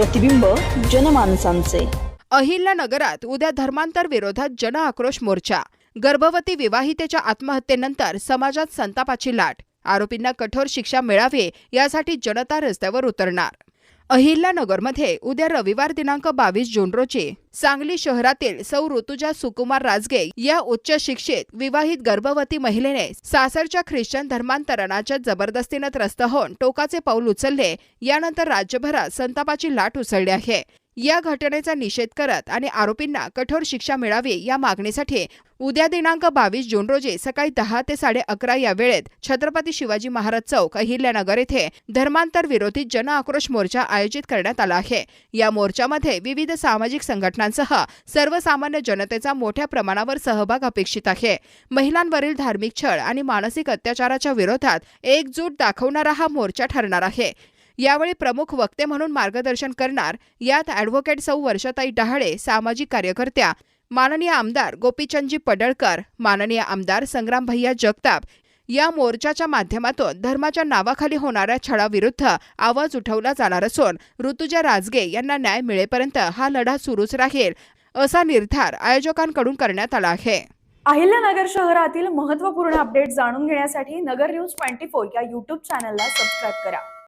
प्रतिबिंब जनमानसांचे. अहिल्यानगरात उद्या धर्मांतर विरोधात जन आक्रोश मोर्चा. गर्भवती विवाहितेच्या आत्महत्येनंतर समाजात संतापाची लाट. आरोपींना कठोर शिक्षा मिळावी यासाठी जनता रस्त्यावर उतरणार. अहिल्यानगरमध्ये उद्या रविवार दिनांक बावीस जून रोजी सांगली शहरातील सौ ऋतुजा सुकुमार राजगे या उच्च शिक्षित विवाहित गर्भवती महिलेने सासरच्या ख्रिश्चन धर्मांतरणाच्या जबरदस्तीनं त्रस्त होऊन टोकाचे पाऊल उचलले. यानंतर राज्यभरात संतापाची लाट उसळली आहे. या घटनेचा निषेध करत आणि आरोपींना कठोर शिक्षा मिळावी या मागणीसाठी उद्या दिनांक बावीस जून रोजी सकाळी दहा ते साडे अकरा या वेळेत छत्रपती शिवाजी महाराज चौक अहिल्यानगर येथे धर्मांतर विरोधी जन आक्रोश मोर्चा आयोजित करण्यात आला आहे. या मोर्चामध्ये विविध सामाजिक संघटनांसह सर्वसामान्य जनतेचा मोठ्या प्रमाणावर सहभाग अपेक्षित आहे. महिलांवरील धार्मिक छळ आणि मानसिक अत्याचाराच्या विरोधात एकजूट दाखवणारा हा मोर्चा ठरणार आहे. यावेळी प्रमुख वक्ते म्हणून मार्गदर्शन करणार यात अॅडव्होकेट सौ वर्षाताई डहाळे सामाजिक कार्यकर्त्या माननीय आमदार गोपीचंदजी पडळकर माननीय आमदार संग्राम भैया जगताप. या मोर्चाच्या माध्यमातून धर्माच्या नावाखाली होणाऱ्या छळाविरुद्ध आवाज उठवला जाणार असून ऋतुजा राजगे यांना न्याय मिळेपर्यंत हा लढा सुरूच राहील असा निर्धार आयोजकांकडून करण्यात आला आहे. अहिल्यानगर शहरातील महत्त्वपूर्ण अपडेट जाणून घेण्यासाठी नगर न्यूज ट्वेंटी फोर या युट्यूब चॅनलला सबस्क्राईब करा.